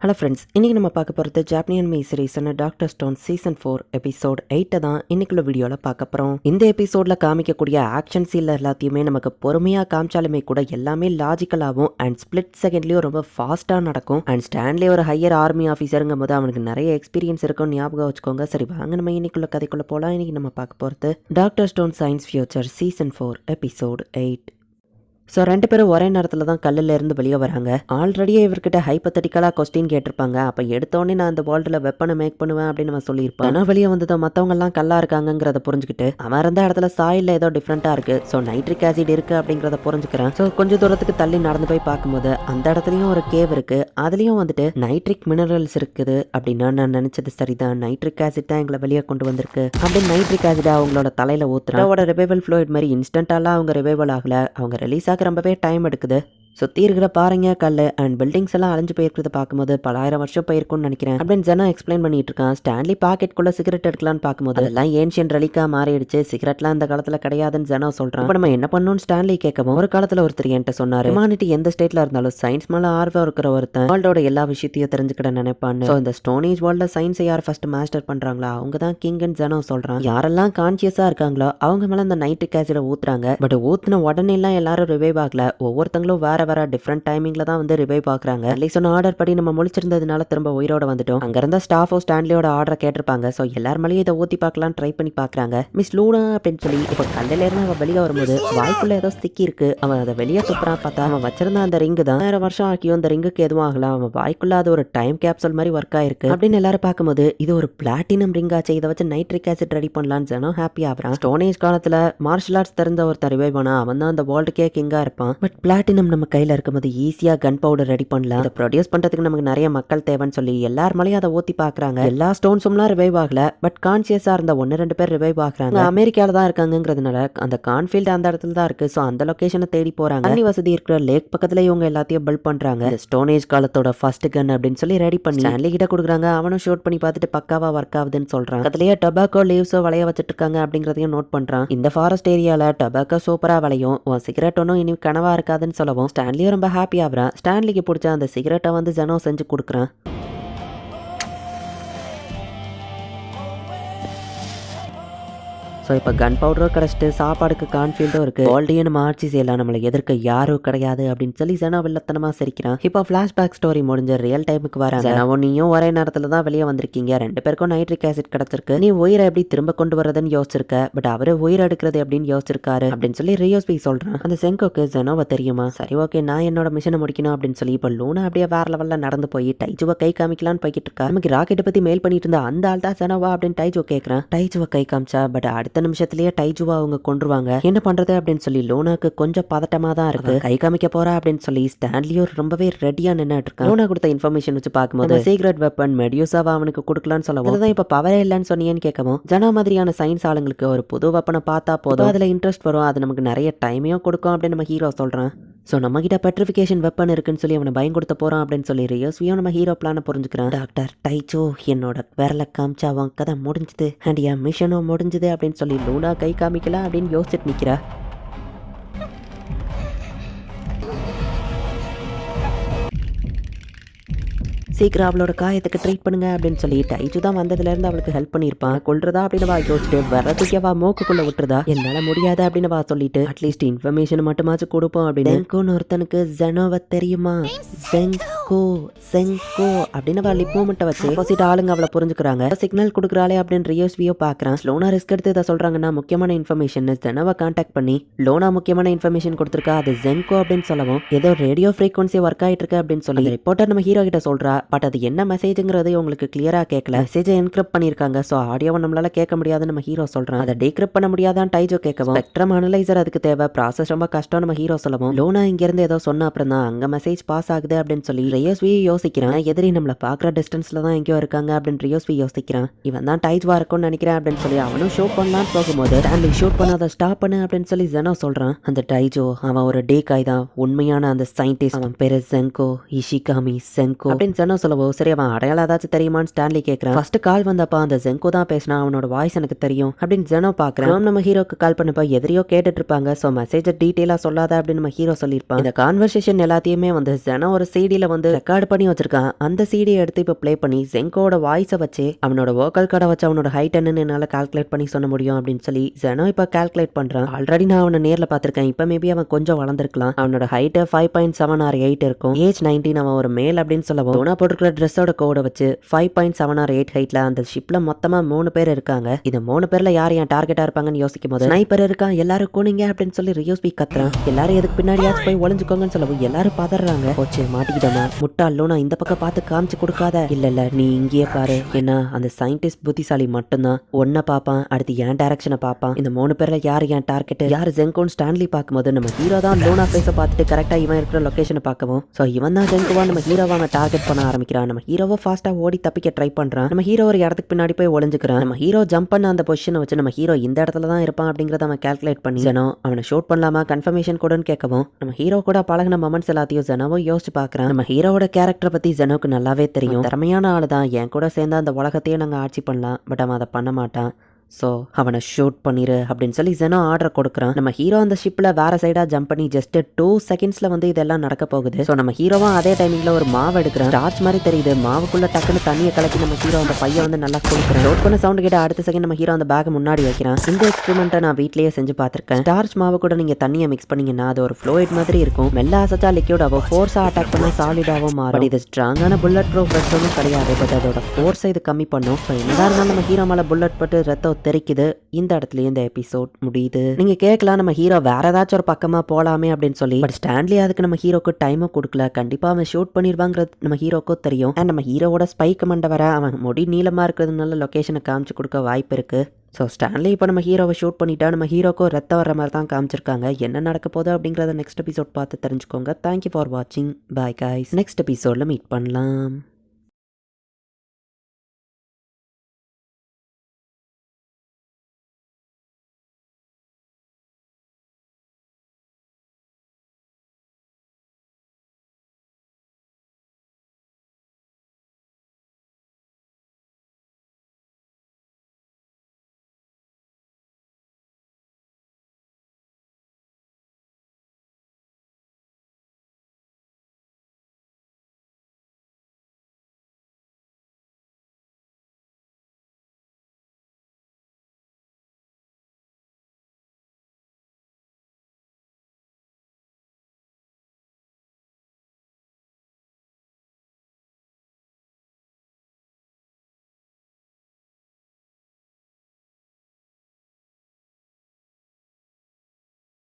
Hello friends இன்றைக்கி நம்ம பார்க்க போகிறது ஜாப்பனியன் anime சீரீஸான doctor stone season four episode எயிட்டை தான் இன்றைக்குள்ள வீடியோவில் பார்க்க போகிறோம் இந்த எபிசோடில் காமிக்கக்கூடிய ஆக்ஷன் சீல் எல்லாத்தையுமே நமக்கு பொறுமையாக காமிச்சாலுமே கூட எல்லாமே லாஜிக்கலாகவும் அண்ட் ஸ்பிளிட் செகண்ட்லேயும் ரொம்ப ஃபாஸ்ட்டாக நடக்கும். அண்ட் ஸ்டாண்ட்லேயே ஒரு ஹையர் ஆர்மி ஆஃபீஸருங்கும் போது அவனுக்கு நிறைய எக்ஸ்பீரியன்ஸ் இருக்கும் ஞாபகம் வச்சுக்கோங்க. சரி வாங்க நம்ம இன்னைக்குள்ள கதைக்குள்ளே போகலாம் இன்றைக்கி நம்ம பார்க்க போகிறது doctor stone science future season four episode eight so ரெண்டு பேரும் ஒரே நேரத்தில் தான் கல்லில் இருந்து வெளியே வராங்க. ஆல்ரெடியே இவர்கிட்ட ஹைப்பத்தட்டிக்கலாக கொஸ்டின் கேட்டிருப்பாங்க. அப்போ எடுத்தோடனே நான் அந்த வேர்ல்டில் வெப்பனை மேக் பண்ணுவேன் அப்படின்னு நம்ம சொல்லியிருப்பேன். ஆனால் வெளியே வந்ததும் மற்றவங்கலாம் கல்லாக இருக்காங்கங்கிறத புரிஞ்சுக்கிட்டு அவன் இருந்த இடத்துல சாயில் ஏதோ டிஃப்ரெண்ட்டாக இருக்குது ஸோ நைட்ரிக் ஆசிட் இருக்குது அப்படிங்கிறத புரிஞ்சுக்கிறேன். ஸோ கொஞ்சம் தூரத்துக்கு தள்ளி நடந்து போய் பார்க்கும்போது அந்த இடத்துலையும் ஒரு கேவ் இருக்குது அதுலேயும் வந்துட்டு நைட்ரிக் மினரல்ஸ் இருக்குது அப்படின்னா நான் நினச்சது சரிதான். நைட்ரிக் ஆசிட் தான் எங்களை வெளியே கொண்டு வந்திருக்கு. அப்படின்னு நைட்ரிக் ஆசிட் அவங்களோட தலையில் ஊற்றுறேன் அவரோட ரிவைவல் ஃப்ளூயிட் மாதிரி இன்ஸ்டன்ட்டாலாம் அவங்க ரிவைவல் ஆகலை. அவங்க ரிலீஸ் ஆக ரொம்பவே டைம் எடுக்குது. சுற்றி இருக்கிற பாருங்க கல் அண்ட் பில்டிங்ஸ் எல்லாம் அழிஞ்சு போயிருக்கிறத பார்க்கும்போது பலாயிரம் வருஷம் போயிருக்கும்னு நினைக்கிறேன். அப்படின்னு ஜனா எக்ஸ்பிளைன் பண்ணிட்டு இருக்கான். ஸ்டான்லி பாக்கெட்குள்ள சிகரெட் எடுக்கலாம்னு பார்க்கும்போது அதெல்லாம் ஏன்ஷியன் ரெலிக்கா மாறிடுச்சு. சிகரெட்லாம் இந்த காலத்தில் கிடையாதுன்னு ஜனா சொல்றான். இப்போ நம்ம என்ன பண்ணணும்னு ஸ்டான்லி கேட்கவும் ஒரு காலத்தில் ஒருத்தர் என்கிட்ட சொன்னார் ஹியூமானிட்டி எந்த ஸ்டேட்ல இருந்தாலும் சயின்ஸ் மேலே ஆர்வம் இருக்கிற ஒருத்தன் வேர்ல்டோட எல்லா விஷயத்தையும் தெரிஞ்சுக்கிட நினைப்பான்னு. ஸோ இந்த ஸ்டோனேஜ் வேர்ல்டில் சயின்ஸை யார் ஃபர்ஸ்ட் மாஸ்டர் பண்றாங்களா அவங்க தான் கிங்னு ஜனம் சொல்றான். யாரெல்லாம் கான்சியஸாக இருக்காங்களோ அவங்க மேலே அந்த நைட்டு கேசிட ஊத்துறாங்க. பட் ஊத்துன உடனே எல்லாம் எல்லாரும் ரிவைவ் ஆகல. ஒவ்வொருத்தங்களும் வேற வர டிஃப்ரெண்ட் டைமிங்ல தான் வந்து ரிவைவ் பார்க்குறாங்க அட்லீஸ்ட் சொன்ன ஆர்டர் படி நம்ம முழிச்சிருந்ததுனால திரும்ப உயிரோட வந்துட்டோம். அங்க இருந்த ஸ்டாஃபோ ஸ்டான்லியோட ஆர்டர் கேட்டிருப்பாங்க. ஸோ எல்லார் மேலேயும் இதை ஊத்தி பார்க்கலாம் ட்ரை பண்ணி பார்க்குறாங்க மிஸ் லூனா அப்படின்னு சொல்லி இப்போ கல்லில இருந்து அவன் வெளியே வரும்போது வாய்க்குள்ள ஏதோ சிக்கி இருக்கு. அவன் அதை வெளியே துப்புறான் பார்த்தா அவன் வச்சிருந்த அந்த ரிங்கு தான். ஆயிரம் வருஷம் ஆக்கியும் அந்த ரிங்குக்கு எதுவும் ஆகலாம் அவன் வாய்க்குள்ள அது ஒரு டைம் கேப்சூல் மாதிரி ஒர்க் ஆயிருக்கு. அப்படின்னு எல்லாரும் பார்க்கும்போது இது ஒரு பிளாட்டினம் ரிங் ஆச்சு. இதை வச்சு நைட்ரிக் ஆசிட் ரெடி பண்ணலாம்னு ஜனம் ஹாப்பி ஆகிறான். ஸ்டோனேஜ் காலத்துல மார்ஷல் ஆர்ட்ஸ் தெரிந்த ஒருத்தர் ரிவைவ் பண்ணா அவன் தான் அந்த வேர்ல்டுக்கே கிங்கா இருப்பான். பட் பிளாட்டினம் நம்ம கையில் இருக்கும்போது ஈஸியாக கன் பவுடர் ரெடி பண்ணலாம். அதை ப்ரொடியூஸ் பண்ணுறதுக்கு நமக்கு நிறைய மக்கள் தேவைன்னு சொல்லி எல்லார் மேலேயும் அதை ஊற்றி பார்க்குறாங்க. எல்லா ஸ்டோன்ஸும்லாம் ரிவைவ் ஆகல பட் கான்சியஸாக இருந்த ஒன்று ரெண்டு பேர் ரிவைவ் ஆகுறாங்க. அமெரிக்காவில் தான் இருக்காங்கிறதுனால அந்த கான்ஃபீல்டு அந்த இடத்துல தான் இருக்குது ஸோ அந்த லொகேஷனை தேடி போகிறாங்க தண்ணி வசதி இருக்கிற லேக் பக்கத்தில் இவங்க எல்லாத்தையும் பில்ட் பண்ணுறாங்க ஸ்டோனேஜ் காலத்தோட ஃபர்ஸ்ட் கன் அப்படின்னு சொல்லி ரெடி பண்ணி ஸ்டான்லி கிட்ட கொடுக்குறாங்க. அவனும் ஷூட் பண்ணி பார்த்துட்டு பக்காவாக ஒர்க் ஆகுதுன்னு சொல்கிறான் அதுலேயே டொபாக்கோ லீவ்ஸோ விளைய வச்சுட்டு இருக்காங்க அப்படிங்கிறதையும் நோட் பண்ணுறான் இந்த ஃபாரஸ்ட் ஏரியாவில் டொபாக்கோ சூப்பராக விளையும். உன் சிகரெட் ஒன்றும் இனி கனவாக இருக்காதுன்னு சொல்லவும் ஸ்டான்லியும் ரொம்ப ஹாப்பி ஆகிறான் ஸ்டான்லிக்கு பிடிச்ச அந்த சிகரெட்டை வந்து ஜனோ செஞ்சு கொடுக்குறான். ஸோ இப்போ கன் பவுடரும் கிடச்சிட்டு சாப்பாடுக்கு கான்ஃபீல்டும் இருக்கு. ஆல்ரெடி நம்ம ஆட்சி செய்யலாம். நம்மளை எதிர்க்க யாரும் கிடையாது அப்படின்னு சொல்லி ஜனா வில்லத்தனமா சிரிக்கிறான். இப்போ ஃபிளாஷ்பேக் ஸ்டோரி முடிஞ்ச ரியல் டைமுக்கு வர ஜனாவும் நீயும் ஒரே நேரத்தில் தான் வெளியே வந்திருக்கீங்க. ரெண்டு பேருக்கும் நைட்ரிக் ஆசிட் கிடச்சிருக்கு. நீ உயிரை எப்படி திரும்ப கொண்டு வரதுன்னு யோசிச்சிருக்க. பட் அவரு உயிர் எடுக்கிறது அப்படின்னு யோசிச்சிருக்காரு அப்படின்னு சொல்லி ரியோஸ்பி சொல்றான். அந்த செங்கோக்கு ஜனோவை தெரியுமா? சரி ஓகே நான் என்னோட மிஷனை முடிக்கணும் அப்படின்னு சொல்லி இப்போ லூனா அப்படியே வேற லெவலில் நடந்து போய் டைஜுவை கை காமிக்கலாம்னு போய்கிட்டு இருக்கா. நமக்கு ராக்கெட்டை பத்தி மேல் பண்ணிட்டு இருந்த அந்த ஆள் தான் ஜனோவா அப்படின்னு டைஜுவை கேட்கறான் டைஜுவை கை காமிச்சா பட் அடுத்த நிமிஷத்துலயே டைஜுவா அவங்க கொண்டுருவாங்க என்ன பண்றது? அப்படின்னு சொல்லி லோனாக்கு கொஞ்சம் பதட்டமா தான் இருக்கு. கை காமிக்க போறா? அப்படின்னு சொல்லி ஸ்டான்லியும் ரொம்பவே ரெடியா நின்னுட்டு இருக்கான். லோனா கொடுத்த இன்ஃபர்மேஷன் வச்சு பார்க்கும்போது சீக்ரெட் வெப்பன் மெடியூசாவா அவனுக்கு கொடுக்கலாம்னு சொல்லவும் அதுதான் இப்ப பவரே இல்லைன்னு சொன்னீங்கன்னு கேட்கவும் ஜனா மாதிரியான சயின்ஸ் ஆளுங்களுக்கு ஒரு புது வெப்பனை பார்த்தா போதும். அதுல இன்ட்ரெஸ்ட் வரும். அது நமக்கு நிறைய டைமையும் கொடுக்கும் அப்படின்னு நம்ம ஹீரோ சொல்றான். ஸோ நம்மகிட்ட பெட்ரிஃபிகேஷன் வெப்பன் இருக்குன்னு சொல்லி அவனை பயம் கொடுத்த போகிறான் அப்படின்னு சொல்லி ரியோஸ்வியும் நம்ம ஹீரோ பிளானை புரிஞ்சுக்கிறான். டாக்டர் டைச்சோ என்னோட விரல காமிச்சா அவன் கதை முடிஞ்சுது. அண்ட் என் மிஷனும் முடிஞ்சுது அப்படின்னு சொல்லி லூனா கை காமிக்கலாம் அப்படின்னு யோசிச்சுட்டு நிற்கிறா சீக்கிரம் அவளோட காயத்துக்கு ட்ரீட் பண்ணுங்க அப்படின்னு சொல்லி டைஜு தான் வந்ததுலேருந்து அவளுக்கு ஹெல்ப் பண்ணியிருப்பான் கொள்றதா அப்படின்னு வா யோசிச்சுட்டு வரதுக்கே வா மூக்குக்குள்ள விட்டுறதா? என்னால முடியாது அப்படின்னு வா சொல்லிட்டு அட்லீஸ்ட் இன்ஃபர்மேஷன் மட்டுமாச்சும் கொடுப்போம் அப்படின்னு. செங்கோன்னு ஒருத்தனுக்கு ஜெனோவை தெரியுமா? செங்கோ செங்கோ அப்படின்னு அவள் லிப்போ மட்டும் வச்சு ஆப்போசிட் ஆளுங்க அவளை புரிஞ்சுக்கிறாங்க. சிக்னல் கொடுக்குறாளே அப்படின்னு ரியோஸ் வியோ பார்க்கறான் லோனா ரிஸ்க் எடுத்து இதை சொல்றாங்கன்னா முக்கியமான இன்ஃபர்மேஷன் ஜெனோவை கான்டாக்ட் பண்ணி லோனா முக்கியமான இன்ஃபர்மேஷன் கொடுத்துருக்கா அது ஜென்கோ அப்படின்னு சொல்லவும் ஏதோ ரேடியோ ஃப்ரீக்வன்சி ஒர்க் ஆயிட்டு இருக்கு அப்படின்னு சொல்லி ரிப்போர்ட்டர் நம்ம ஹீரோ கிட்ட சொல்றா பட் அது என்ன மெசேஜ்ங்கிறது உங்களுக்கு கிளியராக கேட்கல மெசேஜை என்கிரிப்ட் பண்ணியிருக்காங்க. ஸோ ஆடியோவை நம்மளால கேட்க முடியாதுன்னு நம்ம ஹீரோ சொல்றான் அதை டீக்ரிப்ட் பண்ண முடியாதான் டைஜோ கேட்கவும். ஸ்பெக்ட்ரம் அனலைசர் அதுக்கு தேவை. ப்ராசஸ் ரொம்ப கஷ்டம் நம்ம ஹீரோ சொல்லவும். லோனா இங்கேருந்து ஏதோ சொன்ன அப்புறம் தான் அங்கே மெசேஜ் பாஸ் ஆகுது அப்படின்னு சொல்லி ரியோஸ்வி யோசிக்கிறான். எதிரி நம்மள பாக்குற டிஸ்டன்ஸ்ல தான் எங்கேயோ இருக்காங்க அப்படின்னு ரியோஸ்வி யோசிக்கிறான். இவன் தான் டைஜ் இருக்கும்னு நினைக்கிறேன் அப்படின்னு சொல்லி அவனும் ஷூட் பண்ணலான்னு போகும்போது ஸ்டான்லி ஷூட் பண்ணாத ஸ்டாப் பண்ணு அப்படின்னு சொல்லி ஜெனோ சொல்றான். அந்த டைஜோ அவன் ஒரு டே காய் தான். உண்மையான அந்த சயின்டிஸ்ட் அவன் பெரு செங்கோ இஷிகாமி செங்கோ அப்படின்னு ஜெனோ சொல்லவோ? சரி அவன் அடையாளம் ஏதாச்சும் தெரியுமான்னு ஸ்டான்லி கேட்கறான் ஃபர்ஸ்ட் கால் வந்தப்ப அந்த ஜெங்கோ தான் பேசினா அவனோட வாய்ஸ் எனக்கு தெரியும் அப்படின்னு ஜெனோ பாக்குறேன். நம்ம ஹீரோக்கு கால் பண்ணப்ப எதிரியோ கேட்டுட்டு இருப்பாங்க ஸோ மெசேஜை டீட்டெயிலா சொல்லாத அப்படின்னு நம்ம ஹீரோ சொல்லியிருப்பான். இந்த கான்வர்சேஷன் எல்லாத்தையுமே வந்து ஜெனோ ஒரு சிடியில வந்து ரெக்கார்ட் பண்ணி வச்சிருக்கான். அந்த சிடியை எடுத்து இப்போ ப்ளே பண்ணி ஜெங்கோட வாய்ஸை வச்சு அவனோட வோக்கல் கடை வச்சு அவனோட ஹைட் என்னன்னு என்னால் கால்குலேட் பண்ணி சொல்ல முடியும் அப்படின்னு சொல்லி ஜெனோ இப்போ கால்குலேட் பண்றான். ஆல்ரெடி நான் அவனை நேரில் பார்த்திருக்கேன். இப்போ மேபி அவன் கொஞ்சம் வளர்ந்துருக்கலாம். அவனோட height five point seven or eight இருக்கும். ஏஜ் நைன்டீன் அவன் ஒரு மேல் அப்படின்னு சொல்லவும் போட்டிருக்கிற ட்ரெஸ்ஸோட கோடை வச்சு five point seven or eight ஹைட்ல அந்த ஷிப்ல மொத்தமா மூணு பேர் இருக்காங்க. இந்த மூணு பேர்ல யார் என் டார்கெட்டா இருப்பாங்கன்னு யோசிக்கும் போது ஸ்னைப்பர் இருக்கான் எல்லாரும் கூனிங்க அப்படின்னு சொல்லி ரியோஸ்பி கத்துறான். எல்லாரும் எதுக்கு பின்னாடியாச்சும் போய் ஒளிஞ்சுக்கோங்கன்னு சொல்லவும் எல்லாரும் பதறாங்க. போச்சு மாட்டிக்கிட்டோமா? முட்டாள் லோனா இந்த பக்கம் பார்த்து காமிச்சு கொடுக்காத. இல்ல இல்ல நீ இங்கேயே பாரு. ஏன்னா அந்த சயின்டிஸ்ட் புத்திசாலி மட்டும்தான். ஒன்ன பார்ப்பான் அடுத்து என் டைரக்ஷனை பாப்பான் இந்த மூணு பேர்ல யார் என் டார்கெட் யார் ஜெங்கோன் ஸ்டான்லி பார்க்கும்போது நம்ம ஹீரோ தான் லோனா ஃபேஸை பார்த்துட்டு கரெக்டா இவன் இருக்கிற லொகேஷனை பார்க்கவும். ஸோ இவன் தான் ஜெங்குவா நம்ம ஹீரோவான டார்கெட் பண்ண ஆரம்பிக்கிறான். நம்ம ஹீரோவை ஃபாஸ்டா ஓடி தப்பிக்க ட்ரை பண்றான். நம்ம ஹீரோ ஒரு இடத்துக்கு பின்னாடி போய் ஒளிஞ்சுக்கிறான். நம்ம ஹீரோ ஜம்ப் பண்ண அந்த பொசிஷனை வச்சு நம்ம ஹீரோ இந்த இடத்துல தான் இருப்பான் அப்படிங்கறத அவன் கால்குலேட் பண்ணி ஜனோ அவனை ஷூட் பண்ணலாமா? கன்ஃபர்மேஷன் கூடன்னு கேட்கவும் நம்ம ஹீரோ கூட பழகின மொமெண்ட்ஸ் எல்லாத்தையும் ஜனவும் யோசிச்சு பார்க்குறான். நம்ம ஹீரோவோட கேரக்டரை பத்தி ஜனோக்கு நல்லாவே தெரியும். திறமையான ஆளு தான் என் கூட சேர்ந்து அந்த உலகத்தையே நாங்கள் ஆட்சி பண்ணலாம். பட் அவன் அதை பண்ண மாட்டான். ஸோ அவனை ஷூட் பண்ணிடு அப்படின்னு சொல்லி ஜெனோ ஆர்டர் கொடுக்குறான். நம்ம ஹீரோ அந்த ஷிப்பில் வேற சைடாக ஜம்ப் பண்ணி ஜஸ்ட் டூ செகண்ட்ஸில் வந்து இதெல்லாம் நடக்க போகுது. ஸோ நம்ம ஹீரோவும் அதே டைமிங்கில் ஒரு மாவு எடுக்கிறான். டார்ச் மாதிரி தெரியுது. மாவுக்குள்ளே டக்குன்னு தண்ணியை கலக்கி நம்ம ஹீரோ அந்த பையன் வந்து நல்லா கொடுக்குறான் லோட் பண்ண சவுண்ட் கேட்ட அடுத்த செகண்ட் நம்ம ஹீரோ அந்த பேக் முன்னாடி வைக்கிறான். இந்த எக்ஸ்பெரிமெண்ட்டை நான் வீட்லேயே செஞ்சு பார்த்துருக்கேன். டார்ச் மாவு கூட நீங்கள் தண்ணியை மிக்ஸ் பண்ணீங்கன்னா அது ஒரு ஃப்ளோயிட் மாதிரி இருக்கும். மெல்ல அசச்சா லிக்யூடாவோ ஃபோர்ஸாக அட்டாக் பண்ணால் சாலிடாகவும் மாறும். இது ஸ்ட்ராங்கான புல்லட் ப்ரூஃப் வெஸ்டர்னும் கிடையாது. பட் அதோட ஃபோர்ஸை இது கம்மி பண்ணும். ஸோ என்னதான் இருந்தாலும் நம்ம ஹீரோ மேலே புல்லட் பட்டு ரத்தம் தெரிக்குது. இந்த இடத்துல இந்த எபிசோட் முடியுது. நீங்க கேட்கலாம் நம்ம ஹீரோ வேற ஏதாச்சும் ஒரு பக்கமா போலாமே அப்படின்னு சொல்லி. பட் ஸ்டான்லி அதுக்கு நம்ம ஹீரோக்கு டைமும் கொடுக்கல. கண்டிப்பா அவன் ஷூட் பண்ணிடுவாங்கிறது நம்ம ஹீரோக்கும் தெரியும். அண்ட் நம்ம ஹீரோவோட ஸ்பை கமெண்ட வர அவன் முடி நீளமா இருக்கிறதுனால லொகேஷனை காமிச்சு கொடுக்க வாய்ப்பு இருக்கு. ஸோ ஸ்டான்லி இப்போ நம்ம ஹீரோவை ஷூட் பண்ணிட்டா நம்ம ஹீரோக்கும் ரத்தம் வர மாதிரி தான் காமிச்சிருக்காங்க. என்ன நடக்க போகுது அப்படிங்கிறத நெக்ஸ்ட் எபிசோட் பார்த்து தெரிஞ்சுக்கோங்க. தேங்க்யூ ஃபார் வாட்சிங் பாய் காய்ஸ் நெக்ஸ்ட் எபிசோடில் மீட் பண்ணலாம்.